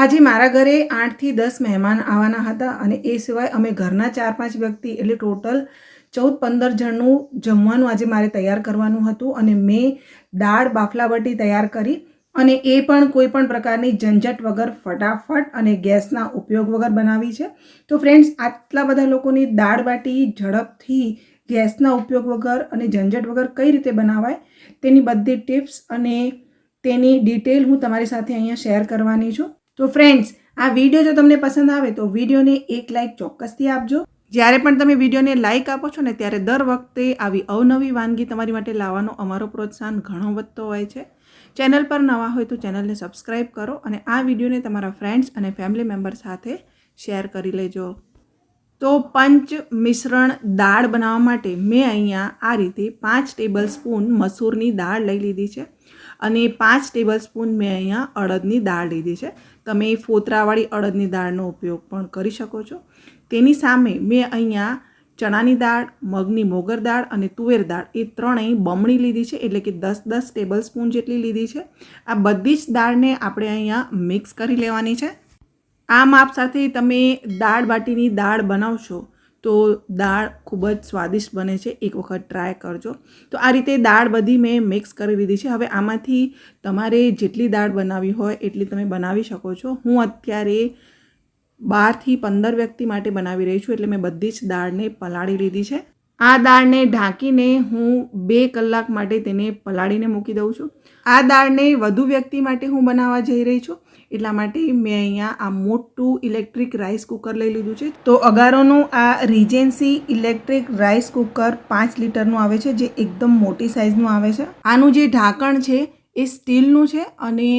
આજે મારા ઘરે આઠથી દસ મહેમાન આવવાના હતા અને એ સિવાય અમે ઘરના ચાર પાંચ વ્યક્તિ એટલે ટોટલ ચૌદ પંદર જણનું જમવાનું આજે મારે તૈયાર કરવાનું હતું અને મેં દાળ, બાફલાવટી તૈયાર કરી અને એ પણ કોઈ પણ પ્રકારની ઝંઝટ વગર ફટાફટ અને ગેસના ઉપયોગ વગર બનાવી છે. તો ફ્રેન્ડ્સ આટલા બધા લોકોની દાળ બાટી, ઝડપથી ગેસના ઉપયોગ વગર અને ઝંઝટ વગર કઈ રીતે બનાવાય તેની બધી ટિપ્સ અને તેની ડિટેલ હું તમારી સાથે અહીંયા શેર કરવાની છું. તો ફ્રેન્ડ્સ આ વીડિયો જો તમને પસંદ આવે તો વિડીયોને એક લાઇક ચોક્કસથી આપજો. જ્યારે પણ તમે વિડીયોને લાઇક આપો છો ને, ત્યારે દર વખતે આવી અવનવી વાનગી તમારી માટે લાવવાનો અમારો પ્રોત્સાહન ઘણો વધતો હોય છે. ચેનલ પર નવા હોય તો ચેનલને સબસ્ક્રાઈબ કરો અને આ વિડીયોને તમારા ફ્રેન્ડ્સ અને ફેમિલી મેમ્બર સાથે શેર કરી લેજો. તો પંચ મિશ્રણ દાળ બનાવવા માટે મેં અહીંયા આ રીતે પાંચ ટેબલ સ્પૂન મસૂરની દાળ લઈ લીધી છે. અને પાંચ ટેબલ સ્પૂન મેં અહીંયા અડદની દાળ લીધી છે. તમે ફોતરાવાળી અડદની દાળનો ઉપયોગ પણ કરી શકો છો. તેની સામે મેં અહીંયા ચણાની દાળ, મગની મોગર દાળ અને તુવેર દાળ એ ત્રણેય બમણી લીધી છે, એટલે કે દસ દસ ટેબલ સ્પૂન જેટલી લીધી છે. આ બધી જ દાળને આપણે અહીંયા મિક્સ કરી લેવાની છે. આ માપ સાથે તમે દાળ બાટીની દાળ બનાવશો તો દાળ ખૂબ જ સ્વાદિષ્ટ બને છે. એક વખત ટ્રાય કરજો. તો આ રીતે દાળ બધી મેં મિક્સ કરી દીધી છે. હવે આમાંથી તમારે જેટલી દાળ બનાવવી હોય એટલી તમે બનાવી શકો છો. હું અત્યારે બારથી પંદર વ્યક્તિ માટે બનાવી રહી છું, એટલે મેં બધી જ દાળને પલાળી લીધી છે. આ દાળને ઢાંકીને હું બે કલાક માટે તેને પલાળીને મૂકી દઉં છું. આ દાળને વધુ વ્યક્તિ માટે હું બનાવવા જઈ રહી છું. એટલા માટે મેં અહીંયા આ મોટું ઇલેક્ટ્રિક રાઈસ કુકર લઈ લીધું છે. તો અગારોનું આ રીજેન્સી ઇલેક્ટ્રિક રાઈસ કુકર પાંચ લીટરનું આવે છે, જે એકદમ મોટી સાઇઝનું આવે છે. આનું જે ઢાંકણ છે એ સ્ટીલનું છે અને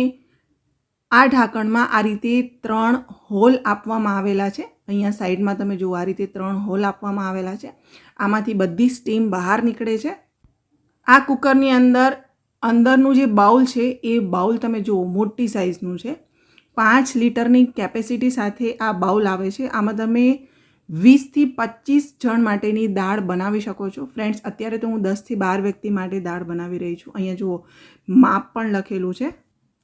આ ઢાંકણમાં આ રીતે ત્રણ હોલ આપવામાં આવેલા છે. અહીંયા સાઈડમાં તમે જુઓ આ રીતે ત્રણ હોલ આપવામાં આવેલા છે. આમાંથી બધી સ્ટીમ બહાર નીકળે છે. આ કુકરની અંદર, અંદરનું જે બાઉલ છે, એ બાઉલ તમે જુઓ, મોટી સાઇઝનું છે. પાંચ લીટરની કેપેસિટી સાથે આ બાઉલ આવે છે. આમાં તમે વીસથી પચીસ જણ માટેની દાળ બનાવી શકો છો. ફ્રેન્ડ્સ અત્યારે તો હું દસથી બાર વ્યક્તિ માટે દાળ બનાવી રહી છું. અહીંયા જુઓ, માપ પણ લખેલું છે.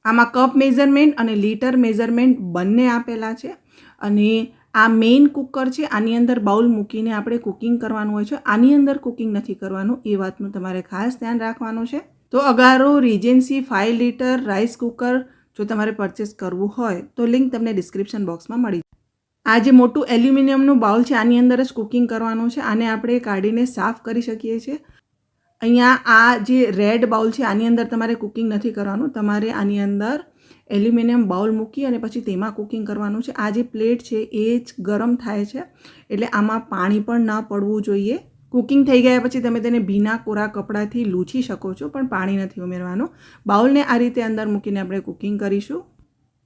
આમાં કપ મેઝરમેન્ટ અને લીટર મેઝરમેન્ટ બંને આપેલા છે. અને આ મેઇન કુકર છે. આની અંદર બાઉલ મૂકીને આપણે કુકિંગ કરવાનું હોય છે. આની અંદર કુકિંગ નથી કરવાનું. એ વાતનું તમારે ખાસ ધ્યાન રાખવાનું છે. તો Agaro regency five litre rice cooker જો તમારે પરચેસ કરવું હોય તો લિંક તમને ડિસ્ક્રિપ્શન બોક્સમાં મળી આ જે મોટું એલ્યુમિનિયમનું બાઉલ છે, આની અંદર જ કુકિંગ કરવાનું છે. આને આપણે કાઢીને સાફ કરી શકીએ છીએ. અહીંયા આ જે રેડ બાઉલ છે, આની અંદર તમારે કુકિંગ નથી કરવાનું. તમારે આની અંદર એલ્યુમિનિયમ બાઉલ મૂકી અને પછી તેમાં કુકિંગ કરવાનું છે. આ જે પ્લેટ છે, એ જ ગરમ થાય છે. એટલે આમાં પાણી પણ ન પડવું જોઈએ. કુકિંગ થઈ ગયા પછી તમે તેને ભીના કોરા કપડાથી લૂછી શકો છો, પણ પાણી નથી ઉમેરવાનું. બાઉલને આ રીતે અંદર મૂકીને આપણે કુકિંગ કરીશું.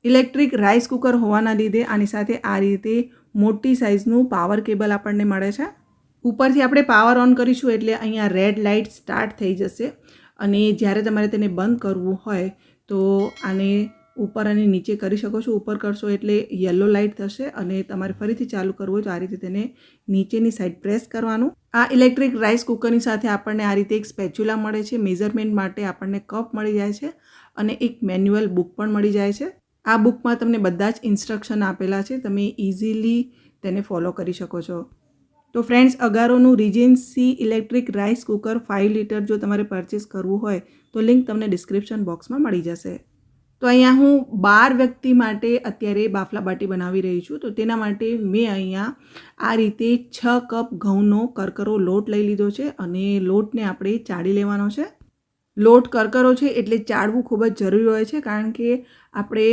ઇલેક્ટ્રિક રાઈસ કુકર હોવાના લીધે આની સાથે આ રીતે મોટી સાઇઝનું પાવર કેબલ આપણને મળે છે. ઉપરથી આપણે પાવર ઓન કરીશું એટલે અહીંયા રેડ લાઇટ સ્ટાર્ટ થઈ જશે. અને જ્યારે તમારે તેને બંધ કરવું હોય તો આને ઉપર અને નીચે કરી શકો છો. ઉપર કરશો એટલે યલો લાઇટ થશે અને તમારે ફરીથી ચાલુ કરવું હોય તો આ રીતે તેને નીચેની સાઈડ પ્રેસ કરવાનું. આ ઇલેક્ટ્રિક રાઈસ કુકરની સાથે આપણને આ રીતે એક સ્પેચ્યુલા મળે છે. મેઝરમેન્ટ માટે આપણને કપ મળી જાય છે અને એક મેન્યુઅલ બુક પણ મળી જાય છે. આ બુકમાં તમને બધા જ ઇન્સ્ટ્રક્શન આપેલા છે. તમે ઇઝીલી તેને ફોલો કરી શકો છો. તો friends અગારોનું regency electric rice cooker five litre જો તમારે પરચેસ કરવું હોય, તો લિંક તમને ડિસ્ક્રિપ્શન બોક્સમાં મળી જશે. તો અહીંયા હું બાર વ્યક્તિ માટે અત્યારે બાફલા બાટી બનાવી રહી છું. તો તેના માટે મેં અહીંયા આ રીતે છ કપ ઘઉંનો કરકરો લોટ લઈ લીધો છે અને લોટને આપણે ચાળી લેવાનો છે. લોટ કરકરો છે એટલે ચાળવું ખૂબ જ જરૂરી હોય છે, કારણ કે આપણે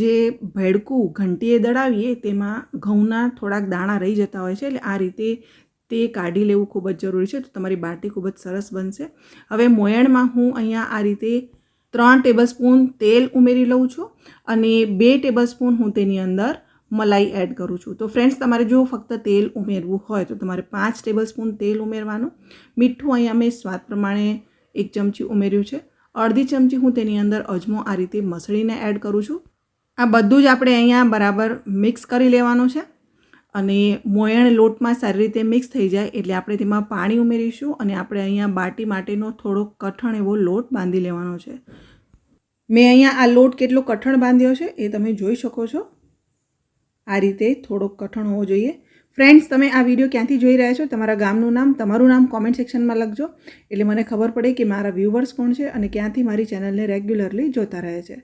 જે ભેડકું ઘંટીએ દળાવીએ તેમાં ઘઉંના થોડાક દાણા રહી જતા હોય છે, એટલે આ રીતે તે કાઢી લેવું ખૂબ જ જરૂરી છે, તો તમારી બાટી ખૂબ જ સરસ બનશે. હવે મોયણમાં હું અહીંયા આ રીતે ત્રણ ટેબલસ્પૂન તેલ ઉમેરી લઉં છું અને બે ટેબલસ્પૂન હું તેની અંદર મલાઈ એડ કરું છું. તો ફ્રેન્ડ્સ, તમારે જો ફક્ત તેલ ઉમેરવું હોય તો તમારે પાંચ ટેબલસ્પૂન તેલ ઉમેરવાનું. મીઠું અહીંયા મેં સ્વાદ પ્રમાણે એક ચમચી ઉમેર્યું છે. અડધી ચમચી હું તેની અંદર અજમો આ રીતે મસળીને એડ કરું છું. આ બધું જ આપણે અહીંયા બરાબર મિક્સ કરી લેવાનું છે. અને મોયણ લોટમાં સારી રીતે મિક્સ થઈ જાય એટલે આપણે તેમાં પાણી ઉમેરીશું અને આપણે અહીંયા બાટી માટેનો થોડો કઠણ એવો લોટ બાંધી લેવાનો છે. મેં અહીંયા આ લોટ કેટલો કઠણ બાંધ્યો છે એ તમે જોઈ શકો છો. આ રીતે થોડોક કઠણ હોવો જોઈએ. ફ્રેન્ડ્સ તમે આ વીડિયો ક્યાંથી જોઈ રહ્યા છો? તમારા ગામનું નામ, તમારું નામ કોમેન્ટ સેક્શનમાં લખજો. એટલે મને ખબર પડે કે મારા વ્યૂવર્સ કોણ છે અને ક્યાંથી મારી ચેનલને રેગ્યુલરલી જોતા રહે છે.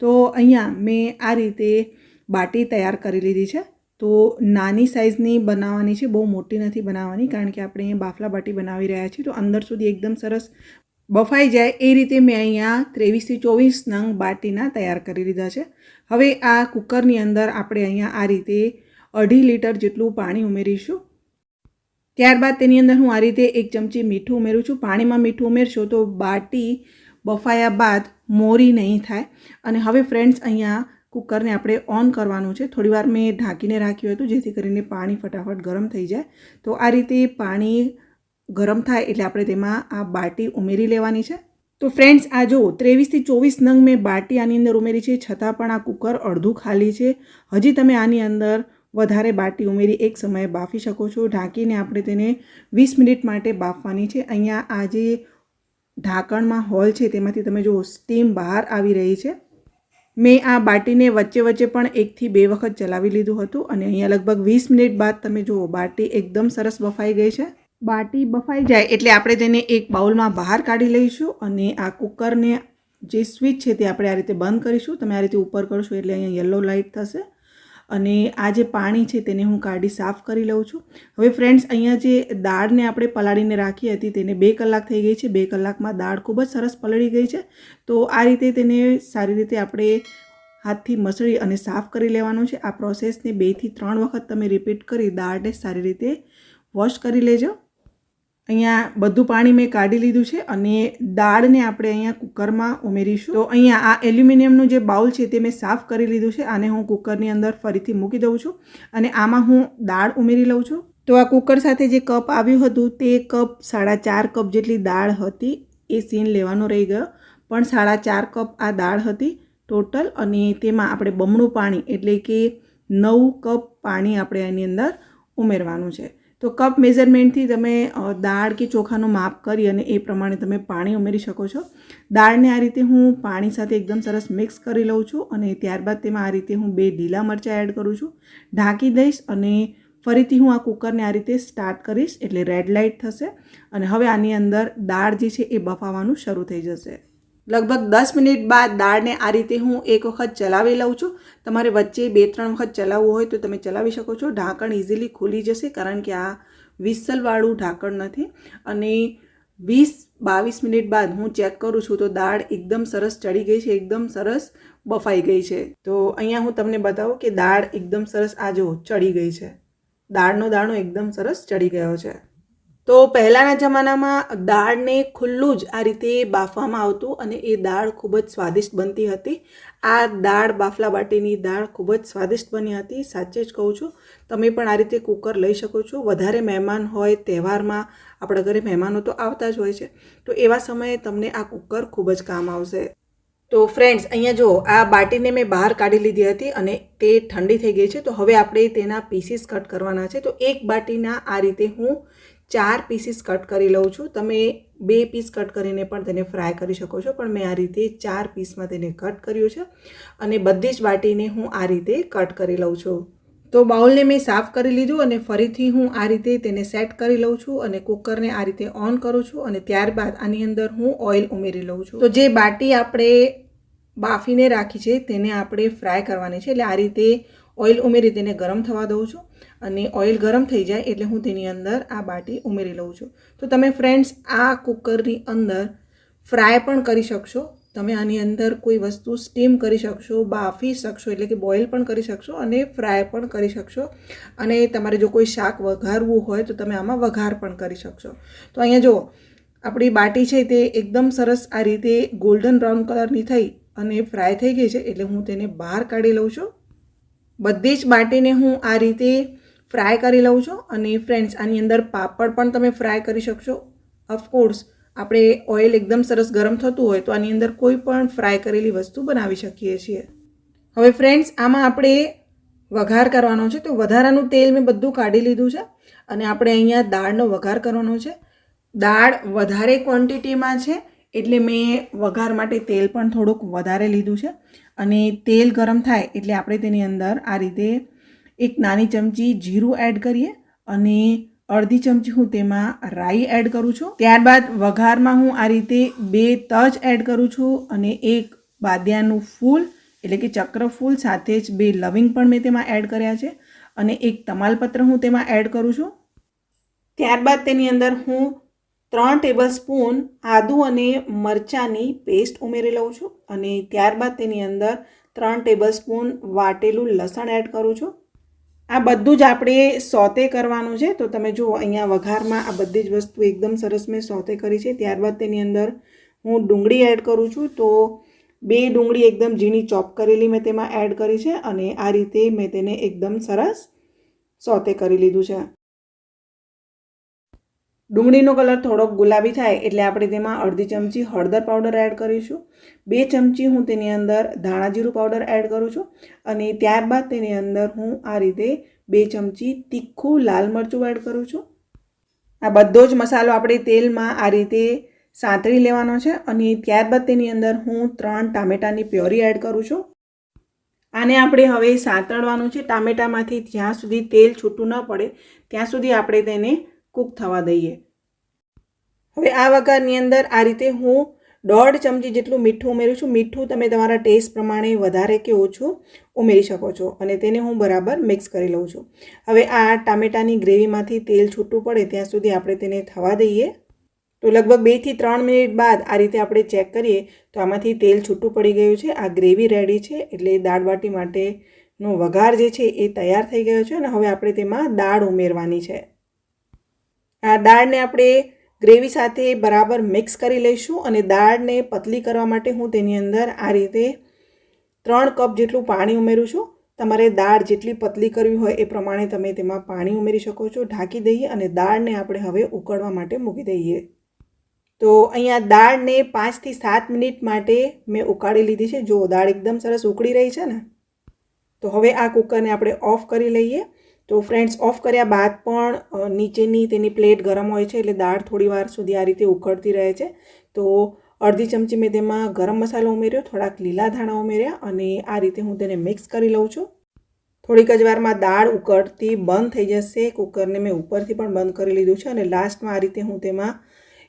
તો અહીંયા મેં આ રીતે બાટી તૈયાર કરી લીધી છે. તો નાની સાઇઝની બનાવવાની છે, બહુ મોટી નથી બનાવવાની, કારણ કે આપણે અહીંયા બાફલા બાટી બનાવી રહ્યા છીએ. તો અંદર સુધી એકદમ સરસ બફાઈ જાય એ રીતે મેં અહીંયા ત્રેવીસથી ચોવીસ નંગ બાટીના તૈયાર કરી લીધા છે. હવે આ કુકરની અંદર આપણે અહીંયા આ રીતે અઢી લીટર જેટલું પાણી ઉમેરીશું. ત્યારબાદ તેની અંદર હું આ રીતે એક ચમચી મીઠું ઉમેરું છું. પાણીમાં મીઠું ઉમેરશો તો બાટી બફાયા બાદ મોરી નહીં થાય. અને હવે ફ્રેન્ડ્સ અહીંયા કુકરને આપણે ઓન કરવાનું છે. થોડીવાર મેં ઢાંકીને રાખ્યું હતું, જેથી કરીને પાણી ફટાફટ ગરમ થઈ જાય. તો આ રીતે પાણી ગરમ થાય એટલે આપણે તેમાં આ બાટી ઉમેરી લેવાની છે. તો ફ્રેન્ડ્સ આ જો ત્રેવીસથી ચોવીસ નંગ મેં બાટી આની અંદર ઉમેરી છે. છતાં પણ આ કુકર અડધું ખાલી છે. હજી તમે આની અંદર વધારે બાટી ઉમેરી એક સમયે બાફી શકો છો. ઢાંકીને આપણે તેને વીસ મિનિટ માટે બાફવાની છે. અહીંયા આ જે ઢાંકણમાં હોલ છે તેમાંથી તમે જો સ્ટીમ બહાર આવી રહી છે. મેં આ બાટીને વચ્ચે વચ્ચે પણ એકથી બે વખત ચલાવી લીધું હતું અને અહીંયા લગભગ વીસ મિનિટ બાદ તમે જુઓ, બાટી એકદમ સરસ બફાઈ ગઈ છે. બાટી બફાઈ જાય એટલે આપણે તેને એક બાઉલમાં બહાર કાઢી લઈશું અને આ કુકરને જે સ્વિચ છે તે આપણે આ રીતે બંધ કરીશું. તમે આ રીતે ઉપર કરશો એટલે અહીંયા યલો લાઇટ થશે. અને આ જે પાણી છે તેને હું કાઢી સાફ કરી લઉં છું. હવે ફ્રેન્ડ્સ અહીંયા જે દાળને આપણે પલાળીને રાખી હતી તેને બે કલાક થઈ ગઈ છે. બે કલાકમાં દાળ ખૂબ જ સરસ પલળી ગઈ છે. તો આ રીતે તેને સારી રીતે આપણે હાથથી મસળી અને સાફ કરી લેવાનું છે. આ પ્રોસેસને બેથી ત્રણ વખત તમે રિપીટ કરી દાળને સારી રીતે વોશ કરી લેજો. અહીંયા બધું પાણી મેં કાઢી લીધું છે અને દાળને આપણે અહીંયા કુકરમાં ઉમેરીશું. તો અહીંયા આ એલ્યુમિનિયમનું જે બાઉલ છે તે મેં સાફ કરી લીધું છે. આને હું કુકરની અંદર ફરીથી મૂકી દઉં છું અને આમાં હું દાળ ઉમેરી લઉં છું. તો આ કુકર સાથે જે કપ આવ્યું હતું તે કપ સાડા ચાર કપ જેટલી દાળ હતી એ સીન લેવાનો રહી ગયો. પણ સાડા ચાર કપ આ દાળ હતી ટોટલ અને તેમાં આપણે બમણું પાણી એટલે કે નવ કપ પાણી આપણે એની અંદર ઉમેરવાનું છે. તો કપ મેઝરમેન્ટથી તમે દાળ કે ચોખાનું માપ કરી અને એ પ્રમાણે તમે પાણી ઉમેરી શકો છો. દાળને આ રીતે હું પાણી સાથે એકદમ સરસ મિક્સ કરી લઉં છું અને ત્યારબાદ તેમાં આ રીતે હું બે ઢીલા મરચાં એડ કરું છું. ઢાંકી દઈશ અને ફરીથી હું આ કુકરને આ રીતે સ્ટાર્ટ કરીશ એટલે રેડ લાઇટ થશે અને હવે આની અંદર દાળ જે છે એ બફાવાનું શરૂ થઈ જશે. લગભગ દસ મિનિટ બાદ દાળને આ રીતે હું એક વખત ચલાવી લઉં છું. તમારે વચ્ચે બે ત્રણ વખત ચલાવવું હોય તો તમે ચલાવી શકો છો. ઢાંકણ ઇઝીલી ખુલી જશે કારણ કે આ વિસલવાળું ઢાંકણ નથી. અને વીસ બાવીસ મિનિટ બાદ હું ચેક કરું છું તો દાળ એકદમ સરસ ચડી ગઈ છે, એકદમ સરસ બફાઈ ગઈ છે. તો અહીંયા હું તમને બતાવું કે દાળ એકદમ સરસ આ જો ચડી ગઈ છે. દાળનો દાણો એકદમ સરસ ચડી ગયો છે. તો પહેલાંના જમાનામાં દાળને ખુલ્લું જ આ રીતે બાફવામાં આવતું અને એ દાળ ખૂબ જ સ્વાદિષ્ટ બનતી હતી. આ દાળ બાફલા બાટીની દાળ ખૂબ જ સ્વાદિષ્ટ બની હતી, સાચે જ કહું છું. તમે પણ આ રીતે કુકર લઈ શકો છો. વધારે મહેમાન હોય તહેવારમાં આપણા ઘરે મહેમાનો તો આવતા જ હોય છે. તો એવા સમયે તમને આ કુકર ખૂબ જ કામ આવશે. તો ફ્રેન્ડ્સ, અહીંયા જો આ બાટીને મેં બહાર કાઢી લીધી હતી અને તે ઠંડી થઈ ગઈ છે. તો હવે આપણે તેના પીસીસ કટ કરવાના છે. તો એક બાટીના આ રીતે હું ચાર પીસીસ કટ કરી લઉં છું. તમે બે પીસ કટ કરીને પણ તેને ફ્રાય કરી શકો છો. પણ મેં આ રીતે ચાર પીસમાં તેને કટ કર્યું છે અને બધી જ બાટીને હું આ રીતે કટ કરી લઉં છું. તો બાઉલને મેં સાફ કરી લીધું અને ફરીથી હું આ રીતે તેને સેટ કરી લઉં છું અને કુકરને આ રીતે ઓન કરું છું અને ત્યારબાદ આની અંદર હું ઓઇલ ઉમેરી લઉં છું. તો જે બાટી આપણે બાફીને રાખી છે તેને આપણે ફ્રાય કરવાની છે. એટલે આ રીતે ઓઇલ ઉમેરી તેને ગરમ થવા દઉં છું. અને ઓઇલ ગરમ થઈ જાય એટલે હું તેની અંદર આ બાટી ઉમેરી લઉં છું. તો તમે ફ્રેન્ડ્સ, આ કુકરની અંદર ફ્રાય પણ કરી શકશો. તમે આની અંદર કોઈ વસ્તુ સ્ટીમ કરી શકશો, બાફી શકશો, એટલે કે બોઇલ પણ કરી શકશો અને ફ્રાય પણ કરી શકશો. અને તમારે જો કોઈ શાક વઘારવું હોય તો તમે આમાં વઘાર પણ કરી શકશો. તો અહીંયા જુઓ, આપણી બાટી છે તે એકદમ સરસ આ રીતે ગોલ્ડન બ્રાઉન કલરની થઈ અને ફ્રાય થઈ ગઈ છે એટલે હું તેને બહાર કાઢી લઉં છું. બધી જ બાટીને હું આ રીતે ફ્રાય કરી લઉં છું અને ફ્રેન્ડ્સ, આની અંદર પાપડ પણ તમે ફ્રાય કરી શકશો. ઓફકોર્સ આપણે ઓઇલ એકદમ સરસ ગરમ થતું હોય તો આની અંદર કોઈ પણ ફ્રાય કરેલી વસ્તુ બનાવી શકીએ છીએ. હવે ફ્રેન્ડ્સ, આમાં આપણે વઘાર કરવાનો છે. તો વધારાનું તેલ મેં બધું કાઢી લીધું છે અને આપણે અહીંયા દાળનો વઘાર કરવાનો છે. દાળ વધારે ક્વોન્ટિટીમાં છે એટલે મેં વઘાર માટે તેલ પણ થોડુંક વધારે લીધું છે. અને તેલ ગરમ થાય એટલે આપણે તેની અંદર આ રીતે એક નાની ચમચી જીરું એડ કરીએ અને અડધી ચમચી હું તેમાં રાઈ એડ કરું છું. ત્યારબાદ વઘારમાં હું આ રીતે બે તજ એડ કરું છું અને એક બાદિયાનું ફૂલ, એટલે કે ચક્ર ફૂલ સાથે જ બે લવિંગ પણ મેં તેમાં એડ કર્યા છે અને એક તમાલપત્ર હું તેમાં એડ કરું છું. ત્યારબાદ તેની અંદર હું ત્રણ ટેબલ સ્પૂન આદુ અને મરચાંની પેસ્ટ ઉમેરી લઉં છું અને ત્યારબાદ તેની અંદર ત્રણ ટેબલ સ્પૂન વાટેલું લસણ એડ કરું છું. આ બધું જ આપણે સોતે કરવાનું છે. તો તમે જુઓ, અહીંયા વઘારમાં આ બધી જ વસ્તુ એકદમ સરસ મેં સોતે કરી છે. ત્યારબાદ તેની અંદર હું ડુંગળી એડ કરું છું. તો બે ડુંગળી એકદમ ઝીણી ચોપ કરેલી મેં તેમાં એડ કરી છે અને આ રીતે મેં તેને એકદમ સરસ સોતે કરી લીધું છે. ડુંગળીનો કલર થોડોક ગુલાબી થાય એટલે આપણે તેમાં અડધી ચમચી હળદર પાવડર એડ કરીશું. બે ચમચી હું તેની અંદર ધાણા જીરું પાવડર એડ કરું છું અને ત્યારબાદ તેની અંદર હું આ રીતે બે ચમચી તીખું લાલ મરચું એડ કરું છું. આ બધો જ મસાલો આપણે તેલમાં આ રીતે સાંતળી લેવાનો છે અને ત્યારબાદ તેની અંદર હું ત્રણ ટામેટાની પ્યોરી એડ કરું છું. આને આપણે હવે સાંતળવાનું છે. ટામેટામાંથી જ્યાં સુધી તેલ છૂટું ન પડે, ત્યાં સુધી આપણે તેને કૂક થવા દઈએ. હવે આ વઘારની અંદર આ રીતે હું દોઢ ચમચી જેટલું મીઠું ઉમેરું છું. મીઠું તમે તમારા ટેસ્ટ પ્રમાણે વધારે કે ઓછું ઉમેરી શકો છો અને તેને હું બરાબર મિક્સ કરી લઉં છું. હવે આ ટામેટાની ગ્રેવીમાંથી તેલ છૂટું પડે ત્યાં સુધી આપણે તેને થવા દઈએ. તો લગભગ બેથી ત્રણ મિનિટ બાદ આ રીતે આપણે ચેક કરીએ તો આમાંથી તેલ છૂટું પડી ગયું છે. આ ગ્રેવી રેડી છે એટલે દાળ બાટી માટેનો વઘાર જે છે એ તૈયાર થઈ ગયો છે અને હવે આપણે તેમાં દાળ ઉમેરવાની છે. આ દાળને આપણે ગ્રેવી સાથે બરાબર મિક્સ કરી લઈશું અને દાળને પતલી કરવા માટે હું તેની અંદર આ રીતે ત્રણ કપ જેટલું પાણી ઉમેરું છું. તમારે દાળ જેટલી પતલી કરવી હોય એ પ્રમાણે તમે તેમાં પાણી ઉમેરી શકો છો, ઢાંકી દઈએ અને દાળને આપણે હવે ઉકળવા માટે મૂકી દઈએ. તો અહીંયા દાળને પાંચથી સાત મિનિટ માટે મેં ઉકાળી લીધી છે. જો દાળ એકદમ સરસ ઉકળી રહી છે ને? તો હવે આ કુકરને આપણે ઓફ કરી લઈએ. તો ફ્રેન્ડ્સ ઓફ કર્યા બાદ પણ નીચેની તેની પ્લેટ ગરમ હોય છે એટલે દાળ થોડી વાર સુધી આ રીતે ઉકળતી રહે છે. તો અડધી ચમચી મેં તેમાં ગરમ મસાલો ઉમેર્યો, થોડાક લીલા ધાણા ઉમેર્યા અને આ રીતે હું તેને મિક્સ કરી લઉં છું. થોડીક જ વારમાં દાળ ઉકળતી બંધ થઈ જશે કુકરને મેં ઉપરથી પણ બંધ કરી લીધું છે અને લાસ્ટમાં આ રીતે હું તેમાં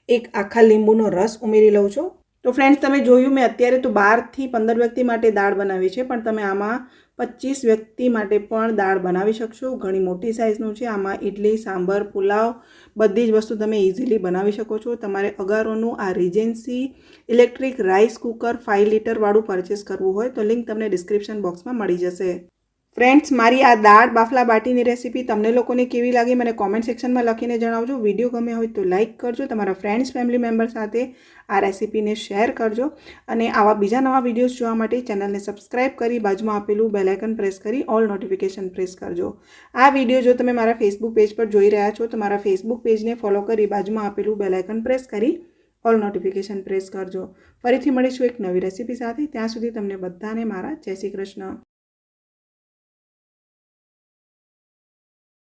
એક આખા લીંબુનો રસ ઉમેરી લઉં છું. તો ફ્રેન્ડ્સ તમે જોયું મેં અત્યારે તો બારથી પંદર વ્યક્તિ માટે દાળ બનાવી છે, પણ તમે આમાં પચીસ વ્યક્તિ માટે પણ દાળ બનાવી શકશો. ઘણી મોટી સાઇઝનું છે. આમાં ઇડલી સાંભર, પુલાવ બધી જ વસ્તુ તમે ઇઝીલી બનાવી શકો છો. તમારે અગારોનું આ regency electric rice cooker five લીટરવાળું purchase કરવું હોય તો લિંક તમને ડિસ્ક્રિપ્શન બોક્સમાં મળી જશે. ફ્રેન્ડ્સ મારી આ દાળ બાફલા બાટીની રેસીપી તમને લોકોને કેવી લાગી મને કોમેન્ટ સેક્શનમાં લખીને જણાવજો. વીડિયો ગમે હોય તો લાઇક કરજો, તમારા ફ્રેન્ડ્સ ફેમિલી મેમ્બર સાથે આ રેસીપીને શેર કરજો અને આવા બીજા નવા વિડીયોઝ જોવા માટે ચેનલને સબસ્ક્રાઇબ કરી બાજુમાં આપેલું બેલાઇકન પ્રેસ કરી ઓલ નોટિફિકેશન પ્રેસ કરજો. આ વીડિયો જો તમે મારા ફેસબુક પેજ પર જોઈ રહ્યા છો, તો મારા ફેસબુક પેજને ફોલો કરી બાજુમાં આપેલું બેલાઇકન પ્રેસ કરી ઓલ નોટિફિકેશન પ્રેસ કરજો. ફરીથી મળીશું એક નવી રેસીપી સાથે. ત્યાં સુધી તમને બધાને મારા જય શ્રી કૃષ્ણ.